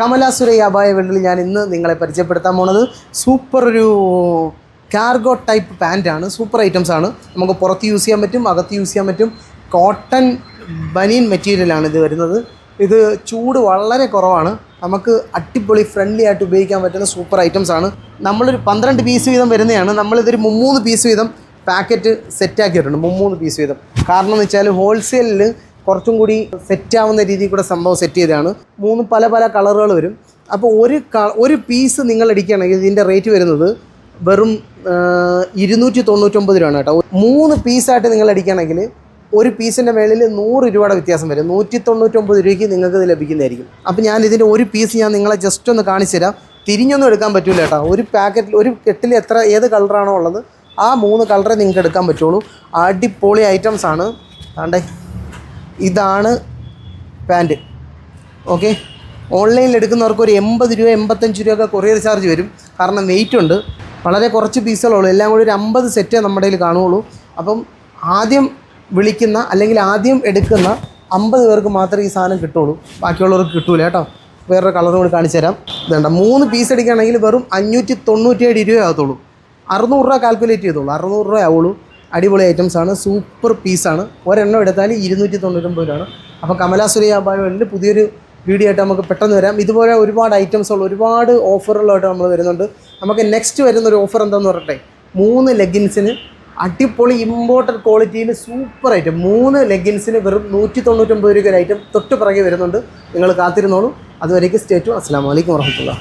കമലാസുര അബായ വെള്ളിൽ ഞാൻ ഇന്ന് നിങ്ങളെ പരിചയപ്പെടുത്താൻ പോണത് സൂപ്പർ ഒരു കാർഗോ ടൈപ്പ് പാന്റാണ് സൂപ്പർ ഐറ്റംസ് ആണ്. നമുക്ക് പുറത്ത് യൂസ് ചെയ്യാൻ പറ്റും അകത്ത് യൂസ് ചെയ്യാൻ പറ്റും. കോട്ടൺ ബനിയൻ മെറ്റീരിയലാണ് ഇത് വരുന്നത്. ഇത് ചൂട് വളരെ കുറവാണ്. നമുക്ക് അടിപൊളി ഫ്രണ്ട്ലി ആയിട്ട് ഉപയോഗിക്കാൻ പറ്റുന്ന സൂപ്പർ ഐറ്റംസ് ആണ്. നമ്മളൊരു പന്ത്രണ്ട് പീസ് വീതം വരുന്നതാണ്. നമ്മളിതൊരു മുമ്മൂന്ന് പീസ് വീതം പാക്കറ്റ് സെറ്റ് ആക്കിയിട്ടുണ്ട്. മുമ്മൂന്ന് പീസ് വീതം. കാരണം എന്ന് വെച്ചാൽ ഹോൾസെയിലിൽ കുറച്ചും കൂടി സെറ്റ് ആവുന്ന രീതിയിൽ കൂടെ സംഭവം സെറ്റ് ചെയ്തതാണ്. മൂന്ന് പല പല കളറുകൾ വരും. അപ്പോൾ ഒരു ക- ഒരു പീസ് നിങ്ങൾ അടിക്കുകയാണെങ്കിൽ ഇതിന്റെ റേറ്റ് വരുന്നത് വെറും ഇരുന്നൂറ്റി തൊണ്ണൂറ്റൊമ്പത് രൂപയാണ് കേട്ടോ. മൂന്ന് പീസായിട്ട് നിങ്ങൾ അടിക്കുകയാണെങ്കിൽ ഒരു പീസിന്റെ മേളിൽ നൂറ് രൂപയുടെ വ്യത്യാസം വരും. നൂറ്റി തൊണ്ണൂറ്റൊമ്പത് രൂപയ്ക്ക് നിങ്ങൾക്ക് ഇത് ലഭിക്കുന്നതായിരിക്കും. അപ്പോൾ ഞാൻ ഇതിന്റെ ഒരു പീസ് ഞാൻ നിങ്ങളെ ജസ്റ്റ് ഒന്ന് കാണിച്ചു തരാം. തിരിഞ്ഞൊന്നും എടുക്കാൻ പറ്റില്ല കേട്ടോ. ഒരു പാക്കറ്റിൽ ഒരു കെട്ടിൽ എത്ര ഏത് കളറാണോ ഉള്ളത് ആ മൂന്ന് കളറേ നിങ്ങൾക്ക് എടുക്കാൻ പറ്റുള്ളൂ. അടിപൊളി ഐറ്റംസ് ആണ്. ആണ്ടേ ഇതാണ് പാന്റ് ഓക്കെ? ഓൺലൈനിൽ എടുക്കുന്നവർക്ക് ഒരു എൺപത് രൂപ എൺപത്തഞ്ച് രൂപ ഒക്കെ കൊറിയർ ചാർജ് വരും. കാരണം വെയിറ്റ് ഉണ്ട്. വളരെ കുറച്ച് പീസുകളുള്ളൂ എല്ലാം കൂടി ഒരു അമ്പത് സെറ്റേ നമ്മുടെ കയ്യിൽ കാണുകയുള്ളൂ. അപ്പം ആദ്യം വിളിക്കുന്ന അല്ലെങ്കിൽ ആദ്യം എടുക്കുന്ന അമ്പത് പേർക്ക് മാത്രമേ ഈ സാധനം കിട്ടുള്ളൂ ബാക്കിയുള്ളവർക്ക് കിട്ടൂല കേട്ടോ. വേറൊരു കളറും കൂടി കാണിച്ചു തരാം. ഇതുണ്ട. മൂന്ന് പീസ് എടുക്കുകയാണെങ്കിൽ വെറും അഞ്ഞൂറ്റി തൊണ്ണൂറ്റിയേഴ് രൂപ അറുന്നൂറ് രൂപ കാൽക്കുലേറ്റ് ചെയ്തോളൂ. അറുന്നൂറ് രൂപ ആവുള്ളൂ. അടിപൊളി ഐറ്റംസ് ആണ്. സൂപ്പർ പീസാണ് ഒരെണ്ണം എടുത്താൽ ഇരുന്നൂറ്റി തൊണ്ണൂറ്റൊമ്പത് രൂപയാണ് അപ്പോൾ കമലാസുരി അഭായങ്ങളിൽ പുതിയൊരു വീഡിയോ ആയിട്ട് നമുക്ക് പെട്ടെന്ന് വരാം. ഇതുപോലെ ഒരുപാട് ഐറ്റംസ് ഉള്ള ഒരുപാട് ഓഫറുകളായിട്ട് നമ്മൾ വരുന്നുണ്ട്. നമുക്ക് നെക്സ്റ്റ് വരുന്ന ഒരു ഓഫർ എന്താണെന്ന് പറയട്ടെ മൂന്ന് ലെഗിൻസിന് അടിപൊളി ഇമ്പോർട്ടന്റ് ക്വാളിറ്റിയിൽ സൂപ്പർ ഐറ്റം മൂന്ന് ലെഗിൻസിന് വെറും നൂറ്റി തൊണ്ണൂറ്റൊമ്പത് രൂപ ഒരു ഐറ്റം തൊട്ട് പിറകെ വരുന്നുണ്ട്. നിങ്ങൾ കാത്തിരുന്നോളൂ. അതുവരേക്ക് സ്റ്റേറ്റും അസ്സാം വലൈക്കും വർഹമത്തുള്ള